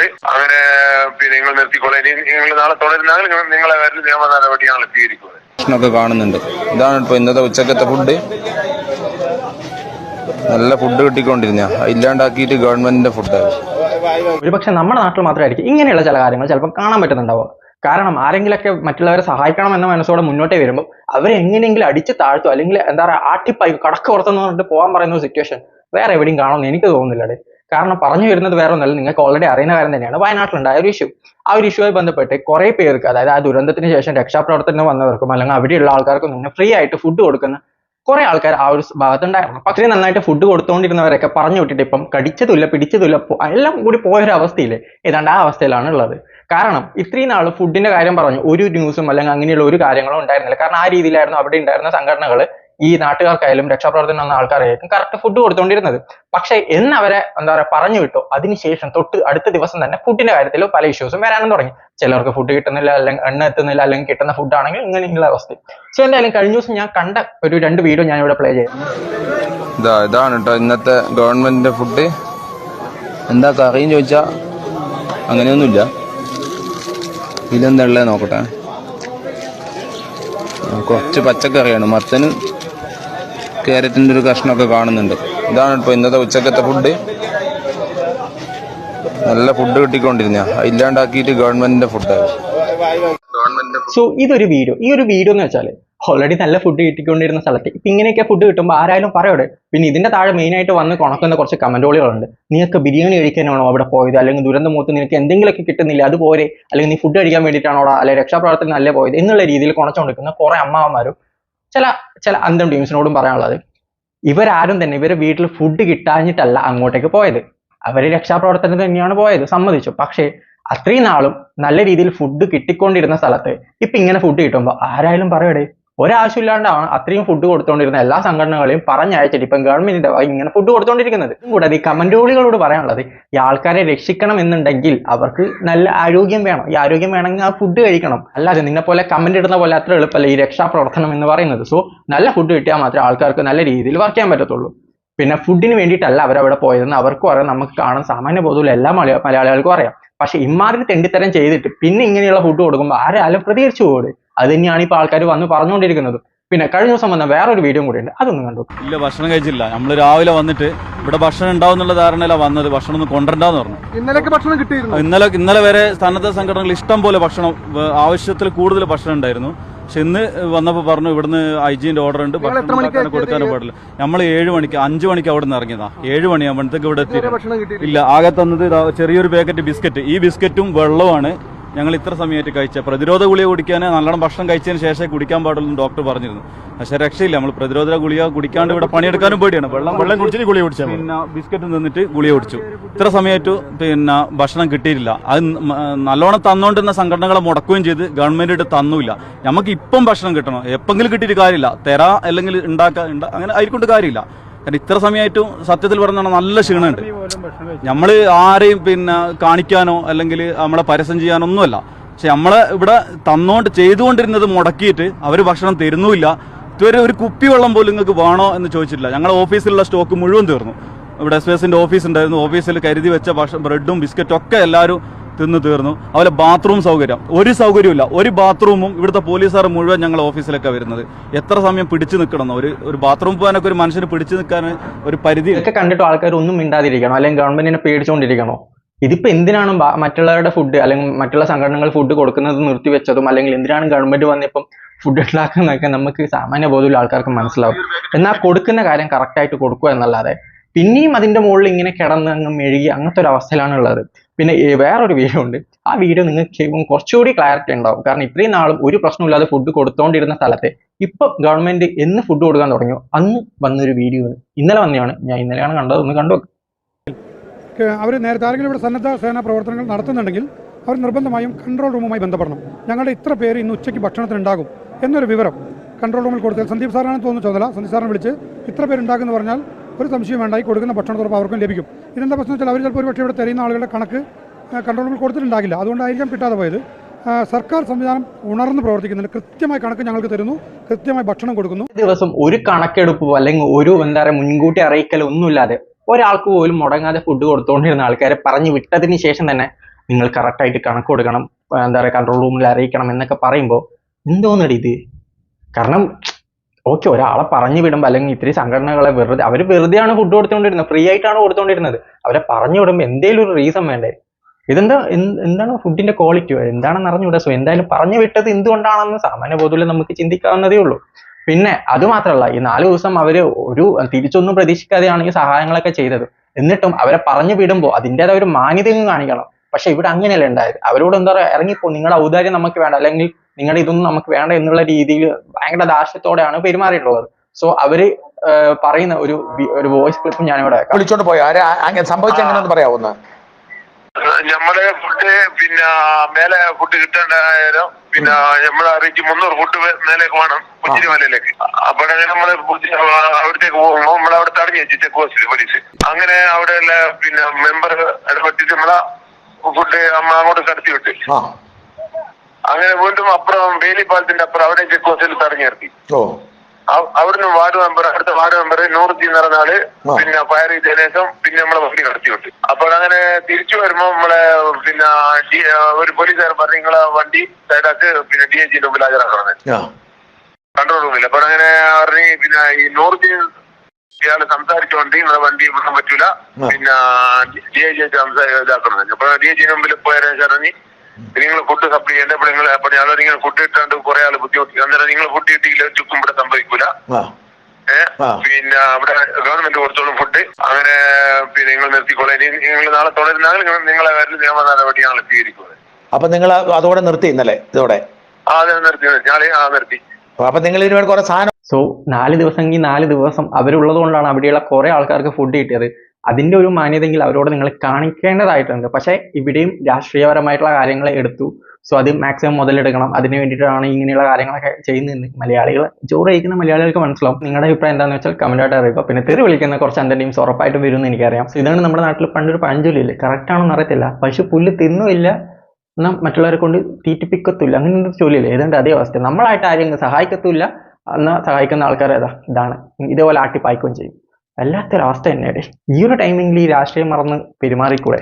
പറഞ്ഞിട്ടുണ്ട് അങ്ങനെ പിന്നെ നിങ്ങൾ നിർത്തിക്കോളെ. ഇനി നിങ്ങൾ നാളെ തുടരുന്നെങ്കിൽ നിങ്ങളെ പേരിൽ നിയമ നടപടി ഞങ്ങൾ സ്വീകരിക്കുന്നത്. ഭക്ഷണമൊക്കെ കാണുന്നുണ്ട്. ഇതാണ് ഇപ്പോൾ ഇന്നത്തെ ഉച്ചക്കത്തെ ഫുഡ്. നല്ല ഫുഡ് കിട്ടിക്കൊണ്ടിരുന്ന ഇല്ലാണ്ടാക്കിയിട്ട് ഗവൺമെന്റിന്റെ ഫുഡ് ഒരുപക്ഷെ നമ്മുടെ നാട്ടിൽ മാത്രമായിരിക്കും ഇങ്ങനെയുള്ള ചില കാര്യങ്ങൾ ചിലപ്പോൾ കാണാൻ പറ്റുന്നുണ്ടാവുക കാരണം ആരെങ്കിലൊക്കെ മറ്റുള്ളവരെ സഹായിക്കണം എന്ന മനസ്സോടെ മുന്നോട്ടേ വരുമ്പോൾ അവരെ എങ്ങനെയെങ്കിലും അടിച്ച് താഴ്ത്തും. അല്ലെങ്കിൽ എന്താ പറയുക ആട്ടിപ്പായി കടക്ക് പുറത്തുനിന്ന് പറഞ്ഞിട്ട് പോകാൻ പറയുന്ന ഒരു സിറ്റുവേഷൻ വേറെ എവിടെയും കാണുമെന്ന് എനിക്ക് തോന്നുന്നില്ല. കാരണം പറഞ്ഞു വരുന്നത് വേറെ ഒന്നല്ല. നിങ്ങൾക്ക് ഓൾറെഡി അറിയുന്ന കാര്യം തന്നെയാണ്. വയനാട്ടിലുണ്ടായ ഒരു ഇഷ്യൂ ആ ഒരു ഇഷ്യൂമായി ബന്ധപ്പെട്ട് കുറെ പേർക്ക് അതായത് ആ ദുരന്തത്തിന് ശേഷം രക്ഷാപ്രവർത്തനം വന്നവർക്കും അല്ലെങ്കിൽ അവിടെയുള്ള ആൾക്കാർക്കും തന്നെ ഫ്രീ ആയിട്ട് ഫുഡ് കൊടുക്കുന്ന കുറെ ആൾക്കാർ ആ ഒരു ഭാഗത്തുണ്ടായിരുന്നു. പക്ഷേ നന്നായിട്ട് ഫുഡ് കൊടുത്തുകൊണ്ടിരുന്നവരൊക്കെ പറഞ്ഞു വിട്ടിട്ട് ഇപ്പം കടിച്ചതുമില്ല പിടിച്ചതുമില്ല എല്ലാം കൂടി പോയൊരു അവസ്ഥയില്ലേ ഏതാണ്ട് ആ അവസ്ഥയിലാണ് ഉള്ളത്. കാരണം ഇത്രയും നാൾ ഫുഡിന്റെ കാര്യം പറഞ്ഞു. ഒരു ന്യൂസും അല്ലെങ്കിൽ അങ്ങനെയുള്ള ഒരു കാര്യങ്ങളും ഉണ്ടായിരുന്നില്ല. കാരണം ആ രീതിയിലായിരുന്നു അവിടെ ഉണ്ടായിരുന്ന സംഘടനകൾ ഈ നാട്ടുകാർക്കായാലും രക്ഷാപ്രവർത്തനം വന്ന ആൾക്കാരായിരിക്കും കറക്റ്റ് ഫുഡ് കൊടുത്തുകൊണ്ടിരുന്നത് പക്ഷെ എന്ന് അവരെ എന്താ പറയുക പറഞ്ഞു വിട്ടു. അതിനുശേഷം തൊട്ട് അടുത്ത ദിവസം തന്നെ ഫുഡിന്റെ കാര്യത്തിൽ പല ഇഷ്യൂസും വരാനും തുടങ്ങി. ചിലർക്ക് ഫുഡ് കിട്ടുന്നില്ല അല്ലെങ്കിൽ എണ്ണ എത്തുന്നില്ല അല്ലെങ്കിൽ കിട്ടുന്ന ഫുഡ് ആണെങ്കിൽ ഇങ്ങനെയുള്ള അവസ്ഥ. സോ എന്തായാലും കഴിഞ്ഞ ദിവസം ഞാൻ കണ്ട ഒരു രണ്ട് വീഡിയോ ഞാൻ ഇവിടെ പ്ലേ ചെയ്യാം ഇതാ ഇതാണ് കേട്ടോ ഇന്നത്തെ ഗവൺമെന്റിന്റെ ഫുഡ് എന്താ കറിയും ചോദിച്ചാ അങ്ങനെയൊന്നുമില്ല. ഇതെന്താ ഉള്ളത് നോക്കട്ടെ. കുറച്ച് പച്ചക്കറിയാണ്. മത്തനും ക്യാരറ്റിന്റെ ഒരു കഷ്ണമൊക്കെ കാണുന്നുണ്ട്. ഇതാണ് ഇപ്പോൾ ഇന്നത്തെ ഉച്ചക്കത്തെ ഫുഡ് നല്ല ഫുഡ് കിട്ടിക്കൊണ്ടിരുന്ന ഇല്ലാണ്ടാക്കിയിട്ട് ഗവൺമെന്റിന്റെ ഫുഡ് സോ ഇതൊരു വീഡിയോ. ഈ ഒരു വീഡിയോ എന്ന് വെച്ചാൽ ഓൾറെഡി നല്ല ഫുഡ് കിട്ടിക്കൊണ്ടിരുന്ന സ്ഥലത്ത് ഇപ്പൊ ഇങ്ങനെയൊക്കെ ഫുഡ് കിട്ടുമ്പോൾ ആരായാലും പറയോടെ പിന്നെ ഇതിന്റെ താഴെ മെയിൻ ആയിട്ട് വന്ന് കൊണക്കുന്ന കുറച്ച് കമന്റുകളുണ്ട് നിങ്ങൾക്ക് ബിരിയാണി കഴിക്കാനാണോ അവിടെ പോയത്? അല്ലെങ്കിൽ ദുരന്തമൂത്ത് നിനക്ക് എന്തെങ്കിലുമൊക്കെ കിട്ടുന്നില്ല? അതുപോലെ അല്ലെങ്കിൽ നീ ഫുഡ് കഴിക്കാൻ വേണ്ടിയിട്ടാണോ അല്ലെങ്കിൽ രക്ഷാപ്രവർത്തനം നല്ല പോയത്? എന്നുള്ള രീതിയിൽ കൊണച്ചുകൊണ്ടിരിക്കുന്ന കുറെ അമ്മാവന്മാരും ചില ചില അന്തം ടീംസിനോടും പറയാനുള്ളത് ഇവരാരും തന്നെ ഇവരെ വീട്ടിൽ ഫുഡ് കിട്ടാഞ്ഞിട്ടല്ല അങ്ങോട്ടേക്ക് പോയത്. അവർ രക്ഷാപ്രവർത്തനത്തിന് തന്നെയാണ് പോയത് സമ്മതിച്ചു. പക്ഷേ അത്രയും നാളും നല്ല രീതിയിൽ ഫുഡ് കിട്ടിക്കൊണ്ടിരുന്ന സ്ഥലത്ത് ഇപ്പൊ ഇങ്ങനെ ഫുഡ് കിട്ടുമ്പോൾ ആരായാലും പറയടേ ഒരാവശ്യമില്ലാണ്ടാണ് അത്രയും ഫുഡ് കൊടുത്തുകൊണ്ടിരുന്ന എല്ലാ സംഘടനകളെയും പറഞ്ഞയച്ചിട്ട് ഇപ്പം ഗവൺമെന്റിന്റെ ഇങ്ങനെ ഫുഡ് കൊടുത്തുകൊണ്ടിരിക്കുന്നത് കൂടാതെ ഈ കമന്റുകളികളോട് പറയാനുള്ളത് ഈ ആൾക്കാരെ രക്ഷിക്കണം എന്നുണ്ടെങ്കിൽ അവർക്ക് നല്ല ആരോഗ്യം വേണം. ഈ ആരോഗ്യം വേണമെങ്കിൽ ആ ഫുഡ് കഴിക്കണം. അല്ലാതെ നിന്നെ പോലെ കമന്റ് ഇടുന്ന പോലെ അത്ര എളുപ്പമല്ല ഈ രക്ഷാപ്രവർത്തനം എന്ന് പറയുന്നത്. സോ നല്ല ഫുഡ് കിട്ടിയാൽ മാത്രമേ ആൾക്കാർക്ക് നല്ല രീതിയിൽ വർക്ക് ചെയ്യാൻ പറ്റത്തുള്ളൂ. പിന്നെ ഫുഡിന് വേണ്ടിയിട്ടല്ല അവിടെ പോയതെന്ന് അവർക്കും അറിയാം. നമുക്ക് കാണാൻ സാമാന്യ ബോധമുള്ള എല്ലാ മലയാ മലയാളികൾക്കും അറിയാം. പക്ഷെ ഇമാതിരി തെണ്ടിത്തരം ചെയ്തിട്ട് പിന്നെ ഇങ്ങനെയുള്ള ഫുഡ് കൊടുക്കുമ്പോൾ ആരായാലും പ്രതികരിച്ചു പോകും അത് തന്നെയാണ് ഇപ്പോൾ ആൾക്കാർ വന്ന് പറഞ്ഞുകൊണ്ടിരിക്കുന്നത്. പിന്നെ കഴിഞ്ഞ ദിവസം വന്ന വേറൊരു വീഡിയോ കൂടി ഉണ്ട്. അതൊന്നും കണ്ടു. ഇല്ല ഭക്ഷണം കഴിച്ചില്ല. നമ്മൾ രാവിലെ വന്നിട്ട് ഇവിടെ ഭക്ഷണം ഉണ്ടാവും എന്നുള്ള ധാരണയിലാണ് വന്നത്. ഭക്ഷണം ഒന്നും കൊണ്ടുവരണ്ടെന്ന് പറഞ്ഞു. ഇന്നലെയൊക്കെ ഭക്ഷണം കിട്ടിയിരുന്നു. ഇന്നലെ ഇന്നലെ വരെ സന്നദ്ധ സംഘടനകൾ ഇഷ്ടം പോലെ ഭക്ഷണം ആവശ്യത്തിൽ കൂടുതൽ ഭക്ഷണം ഉണ്ടായിരുന്നു. പക്ഷെ ഇന്ന് വന്നപ്പോൾ പറഞ്ഞു ഇവിടുന്ന് ഐ ജിന്റെ ഓർഡർ ഉണ്ട് ഭക്ഷണം കൊടുക്കാനും? പാടില്ല. നമ്മൾ ഏഴ് മണിക്ക് അഞ്ച് മണിക്ക് അവിടെ നിന്ന് ഇറങ്ങിയതാ. ഏഴ് മണിയാകുമ്പോഴത്തേക്ക് ഇവിടെ എത്തി ഇല്ല ആകെ തന്നത് ഇതാ ചെറിയൊരു പാക്കറ്റ് ബിസ്ക്കറ്റ്. ഈ ബിസ്ക്കറ്റും വെള്ളവുമാണ്. ഞങ്ങൾ ഇത്ര സമയമായിട്ട് കഴിച്ച പ്രതിരോധ ഗുളിക കുടിക്കാൻ നല്ലോണം ഭക്ഷണം കഴിച്ചതിന് ശേഷമേ കുടിക്കാൻ പാടുള്ളൂ ഡോക്ടർ പറഞ്ഞിരുന്നു. പക്ഷെ രക്ഷയില്ല. നമ്മൾ പ്രതിരോധ ഗുളിക കുടിക്കാണ്ട് ഇവിടെ പണിയെടുക്കാനും പേടിയാണ്. വെള്ളം വെള്ളം കുടിച്ചിട്ട് ഗുളിക കുടിച്ചു പിന്നെ ബിസ്ക്കറ്റ് നിന്നിട്ട് ഗുളിക കുടിച്ചു. ഇത്ര സമയമായിട്ട് പിന്നെ ഭക്ഷണം കിട്ടിയിട്ടില്ല. അത് നല്ലോണം തന്നുകൊണ്ടിരുന്ന സംഘടനകളെ മുടക്കുകയും ചെയ്ത് ഗവൺമെന്റ് തന്നില്ല. നമുക്ക് ഇപ്പം ഭക്ഷണം കിട്ടണം. എപ്പെങ്കിലും കിട്ടിയിട്ട് കാര്യമില്ല. തെര അല്ലെങ്കിൽ ഉണ്ടാക്കുക അങ്ങനെ ആയിക്കൊണ്ട് കാര്യമില്ല. കാരണം ഇത്ര സമയമായിട്ടും സത്യത്തിൽ പറഞ്ഞാൽ നല്ല ക്ഷീണമുണ്ട്. നമ്മൾ ആരെയും പിന്നെ കാണിക്കാനോ അല്ലെങ്കിൽ നമ്മളെ പരസ്യം ചെയ്യാനോ ഒന്നുമല്ല. പക്ഷെ നമ്മളെ ഇവിടെ തന്നോണ്ട് ചെയ്തുകൊണ്ടിരുന്നത് മുടക്കിയിട്ട് അവർ ഭക്ഷണം തരുന്നുമില്ല. ഇതുവരെ ഒരു കുപ്പി വെള്ളം പോലും നിങ്ങൾക്ക് വേണോ എന്ന് ചോദിച്ചിട്ടില്ല. ഞങ്ങളുടെ ഓഫീസിലുള്ള സ്റ്റോക്ക് മുഴുവൻ തീർന്നു. ഇവിടെ എസ് ഓഫീസ് ഉണ്ടായിരുന്നു. ഓഫീസിൽ കരുതി വെച്ച ഭക്ഷണം ബ്രെഡും ബിസ്ക്കറ്റും ഒക്കെ എല്ലാവരും തിന്ന് തീർന്നു. അതുപോലെ ബാത്റൂം സൗകര്യം. ഒരു സൗകര്യമില്ല ഒരു ബാത്റൂമും ഇവിടുത്തെ പോലീസുകാർ മുഴുവൻ ഞങ്ങൾ ഓഫീസിലൊക്കെ വരുന്നത്. എത്ര സമയം പിടിച്ചു നിൽക്കണം? ഒരു ഒരു ബാത്റൂം പോകാനൊക്കെ ഒരു മനുഷ്യന് പിടിച്ചു നിൽക്കാൻ ഒരു പരിധി ഇതൊക്കെ കണ്ടിട്ട് ആൾക്കാർ ഒന്നും മിണ്ടാതിരിക്കണം? അല്ലെങ്കിൽ ഗവൺമെന്റിനെ പേടിച്ചുകൊണ്ടിരിക്കണോ ഇതിപ്പോ എന്തിനാണ് മറ്റുള്ളവരുടെ ഫുഡ് അല്ലെങ്കിൽ മറ്റുള്ള സംഘടനകൾ ഫുഡ് കൊടുക്കുന്നത് നിർത്തിവെച്ചതും അല്ലെങ്കിൽ എന്തിനാണ് ഗവൺമെന്റ് വന്നിപ്പം ഫുഡ് ഉണ്ടാക്കുന്നതൊക്കെ നമുക്ക് സാമാന്യ ബോധമുള്ള ആൾക്കാർക്ക് മനസ്സിലാവും. എന്നാൽ കൊടുക്കുന്ന കാര്യം കറക്റ്റായിട്ട് കൊടുക്കുക എന്നല്ലാതെ പിന്നെയും അതിന്റെ മുകളിൽ ഇങ്ങനെ കിടന്ന് അങ്ങ് മെഴുകി അങ്ങനത്തെ ഒരു അവസ്ഥയിലാണ് ഉള്ളത്. പിന്നെ വേറൊരു വീഡിയോ ഉണ്ട്. ആ വീഡിയോ നിങ്ങൾക്ക് കുറച്ചുകൂടി ക്ലാരിറ്റി ഉണ്ടാവും. കാരണം ഇത്രയും നാളും ഒരു പ്രശ്നമില്ലാതെ ഫുഡ് കൊടുത്തോണ്ടിരുന്ന സ്ഥലത്തെ ഇപ്പൊ ഗവൺമെന്റ് എന്ന് ഫുഡ് കൊടുക്കാൻ തുടങ്ങിയോ? അന്ന് വന്നൊരു വീഡിയോ ഇന്നലെ വന്നെയാണ്. ഞാൻ ഇന്നലെയാണ് കണ്ടത്. ഒന്ന് കണ്ടു അവർ നേരത്തെ ആരെങ്കിലും ഇവിടെ സന്നദ്ധ സേനാ പ്രവർത്തനങ്ങൾ നടത്തുന്നുണ്ടെങ്കിൽ അവർ നിർബന്ധമായും കൺട്രോൾ റൂമുമായി ബന്ധപ്പെടണം. ഞങ്ങളുടെ ഇത്ര പേര് ഇന്ന് ഉച്ചയ്ക്ക് ഭക്ഷണത്തിനുണ്ടാകും എന്നൊരു വിവരം കൺട്രോൾ റൂമിൽ കൊടുത്താൽ സന്ദീപ് സാറാണെന്ന് തോന്നുന്നു ചുമതല. സന്ദീപ് സാറിനെ വിളിച്ച് ഇത്ര പേരുണ്ടാകുമെന്ന് പറഞ്ഞാൽ ഒരു സംശയം വേണ്ടായി കൊടുക്കുന്ന ഭക്ഷണത്തോടൊപ്പം അവർക്കും ലഭിക്കും. ഇതെന്താ പ്രശ്നം വെച്ചാൽ അവർ ചിലപ്പോൾ ഒരു പക്ഷേ ഇവിടെ തരുന്ന ആളുകളുടെ കണക്ക് കൺട്രോളിൽ കൊടുത്തിട്ടുണ്ടാകില്ല. അതുകൊണ്ടായിരിക്കാം കിട്ടാതെ പോയത്. സർക്കാർ സംവിധാനം ഉണർന്ന് പ്രവർത്തിക്കുന്നുണ്ട്. കൃത്യമായി കണക്ക് ഞങ്ങൾക്ക് തരുന്നു. കൃത്യമായി ഭക്ഷണം കൊടുക്കുന്നു. ദിവസം ഒരു കണക്കെടുപ്പോ അല്ലെങ്കിൽ ഒരു എന്താ പറയുക മുൻകൂട്ടി അറിയിക്കലോ ഒന്നുമില്ലാതെ ഒരാൾക്ക് പോലും മുടങ്ങാതെ ഫുഡ് കൊടുത്തുകൊണ്ടിരുന്ന ആൾക്കാരെ പറഞ്ഞു വിട്ടതിന് ശേഷം തന്നെ നിങ്ങൾ കറക്റ്റായിട്ട് കണക്ക് കൊടുക്കണം എന്താ പറയുക കൺട്രോൾ റൂമിൽ അറിയിക്കണം എന്നൊക്കെ പറയുമ്പോൾ എന്തോന്നടി ഇത്? കാരണം ഓക്കെ ഒരാളെ പറഞ്ഞു വിടുമ്പോൾ അല്ലെങ്കിൽ ഇത്രയും സംഘടനകളെ വെറുതെ അവർ വെറുതെയാണ് ഫുഡ് കൊടുത്തുകൊണ്ടിരുന്നത്. ഫ്രീ ആയിട്ടാണ് കൊടുത്തുകൊണ്ടിരുന്നത്. അവരെ പറഞ്ഞു വിടുമ്പോൾ എന്തേലും ഒരു റീസൺ വേണ്ടേ? ഇതെന്താ എന്താണ് ഫുഡിന്റെ ക്വാളിറ്റി എന്താണെന്ന് അറിഞ്ഞുകൂടാ സോ എന്തായാലും പറഞ്ഞു വിട്ടത് എന്തുകൊണ്ടാണെന്ന് സാമാന്യ ബോധത്തിൽ നമുക്ക് ചിന്തിക്കാവുന്നതേ ഉള്ളൂ. പിന്നെ അത് മാത്രമല്ല ഈ നാല് ദിവസം അവർ ഒരു തിരിച്ചൊന്നും പ്രതീക്ഷിക്കാതെയാണ് ഈ സഹായങ്ങളൊക്കെ ചെയ്തത്. എന്നിട്ടും അവരെ പറഞ്ഞു വിടുമ്പോൾ അതിന്റെതായ ഒരു മാന്യതയും കാണിക്കണം. പക്ഷെ ഇവിടെ അങ്ങനെയല്ല ഉണ്ടായത്. അവരോട് എന്താ പറയുക ഇറങ്ങിപ്പോ നിങ്ങളുടെ ഔദാര്യം നമുക്ക് വേണ്ട. അല്ലെങ്കിൽ നിങ്ങളുടെ ഇതൊന്നും നമുക്ക് വേണ്ട എന്നുള്ള രീതിയിൽ ഭയങ്കര ദാർഷ്ട്യത്തോടെയാണ് പെരുമാറിയിട്ടുള്ളത്. സോ അവർ പറയുന്ന ഒരു വി- ഒരു വോയിസ് ക്ലിപ്പ് ഞാനിവിടെ വെക്കാം. വിളിച്ചോണ്ട് പോയോ? സംഭവിച്ച എങ്ങനെയെന്ന് പറയാവോ ഒന്ന് നമ്മളെ ഫുഡ് പിന്നെ മേലെ ഫുഡ് കിട്ടേണ്ടായാലും പിന്നെ നമ്മളെ അറിയിച്ച് മുന്നൂറ് ഫുഡ് മേലേക്ക് വേണം പുച്ചിരി മലയിലേക്ക് അപ്പോഴങ്ങനെ നമ്മൾ അവിടത്തേക്ക് പോകുമ്പോൾ നമ്മൾ അവിടെ തടഞ്ഞു വെച്ചു ചെക്ക് പോസ്റ്റിൽ പോലീസ് അങ്ങനെ അവിടെ പിന്നെ മെമ്പർ ഇടപെട്ടിട്ട് നമ്മളെ ഫുഡ് അമ്മ അങ്ങോട്ട് കടത്തി വിട്ടു. ആ. അങ്ങനെ വീണ്ടും അപ്പുറം വേലിപ്പാലത്തിന്റെ അപ്പുറം അവിടെ ചെക്ക് പോസ്റ്റിൽ തടഞ്ഞു നിർത്തി അവിടുന്ന് വാർഡ് മെമ്പർ അടുത്ത വാർഡ് മെമ്പർ നൂറ് പറഞ്ഞ ആൾ പിന്നെ ഫയർ ചെയ്തതിനു ശേഷം പിന്നെ നമ്മളെ വണ്ടി കടത്തി വിട്ടു അപ്പോൾ അങ്ങനെ തിരിച്ചു വരുമ്പോ നമ്മളെ പിന്നെ ഒരു പോലീസുകാരൻ പറഞ്ഞു നിങ്ങളെ വണ്ടി സൈഡാക്ക് പിന്നെ ഡി എച്ചിന്റെ മുമ്പിൽ ഹാജരാക്കണമെന്ന്. കൺട്രോൾ റൂമിൽ അപ്പോൾ അങ്ങനെ പറഞ്ഞു പിന്നെ ഈ നൂറുദ്ദീൻ ഇയാൾ സംസാരിച്ചുകൊണ്ട് നിങ്ങളെ വണ്ടി വിടാൻ പറ്റൂല. പിന്നെ ഡി ഐ ജി ഇതാക്കണം അപ്പൊ ഡി ഐ ജിന്റെ മുമ്പിൽ പോയാലും നിങ്ങൾ ഫുഡ് സപ്ലൈ ചെയ്യേണ്ട അപ്പോൾ നിങ്ങൾ അപ്പൊ ഞാൻ നിങ്ങൾ ഫുഡ് ഇട്ടാണ്ട് കുറെ ആൾ ബുദ്ധിമുട്ടി അന്നേരം നിങ്ങൾ ഫുഡ് കിട്ടിയില്ല ചുക്കും ഇവിടെ സംഭവിക്കൂല. ഏഹ് പിന്നെ അവിടെ ഗവൺമെന്റ് കൊടുത്തോളും ഫുഡ് അങ്ങനെ പിന്നെ നിങ്ങൾ നിർത്തിക്കോളെ. ഇനി നിങ്ങൾ നാളെ തുടരുന്നെങ്കിൽ നിങ്ങൾ നിങ്ങളെ പേരിൽ നിയമ നടപടി ഞങ്ങൾ സ്വീകരിക്കുന്നത് അപ്പൊ നിങ്ങൾ അതോടെ നിർത്തി ഇന്നലെ ഇതോടെ? ആ അതെ നിർത്തി ഞാൻ ആ നിർത്തി. അപ്പൊ നിങ്ങൾ ഇതിന് കുറെ സാധനം സോ നാല് ദിവസം ഈ നാല് ദിവസം അവരുള്ളത് കൊണ്ടാണ് അവിടെയുള്ള കുറെ ആൾക്കാർക്ക് ഫുഡ് കിട്ടിയത്. അതിന്റെ ഒരു മാന്യതയെങ്കിൽ അവരോട് നിങ്ങൾ കാണിക്കേണ്ടതായിട്ടുണ്ട്. പക്ഷേ ഇവിടെയും രാഷ്ട്രീയപരമായിട്ടുള്ള കാര്യങ്ങളെ എടുത്തു. സോ അത് മാക്സിമം മുതലെടുക്കണം. അതിന് വേണ്ടിയിട്ടാണ് ഇങ്ങനെയുള്ള കാര്യങ്ങളൊക്കെ ചെയ്യുന്നത്. മലയാളികൾ ചോറ് കഴിക്കുന്ന മലയാളികൾക്ക് മനസ്സിലാവും. നിങ്ങളുടെ അഭിപ്രായം എന്താണെന്ന് വെച്ചാൽ കമന്റ് ആയിട്ട് അറിയിക്കുക. പിന്നെ തെറി വിളിക്കുന്ന കുറച്ച് എന്റെ ടീംസ് ഉറപ്പായിട്ട് വരുമെന്ന് എനിക്കറിയാം. ഇതാണ് നമ്മുടെ നാട്ടിൽ പണ്ടൊരു പഴഞ്ചൊല്ലില്ലേ? കറക്റ്റ് ആണെന്ന് അറിയത്തില്ല. പശു പുല്ല് തിന്നുമില്ല എന്നാൽ മറ്റുള്ളവരെ കൊണ്ട് തീറ്റിപ്പിക്കത്തില്ല. അങ്ങനെ ഒരു ജോലിയില്ല ഏതാണ്ട് അതേ അവസ്ഥ. നമ്മളായിട്ട് ആരെയും സഹായിക്കത്തില്ല എന്നാൽ സഹായിക്കുന്ന ആൾക്കാർ ഏതാ? ഇതാണ്. ഇതേപോലെ ആട്ടിപ്പായിക്കുകയും ചെയ്യും. വല്ലാത്തൊരവസ്ഥ തന്നെയാണ് ഈ ഒരു ടൈമിങ്ങിൽ ഈ രാഷ്ട്രീയം മറന്ന് പെരുമാറിക്കൂടെ?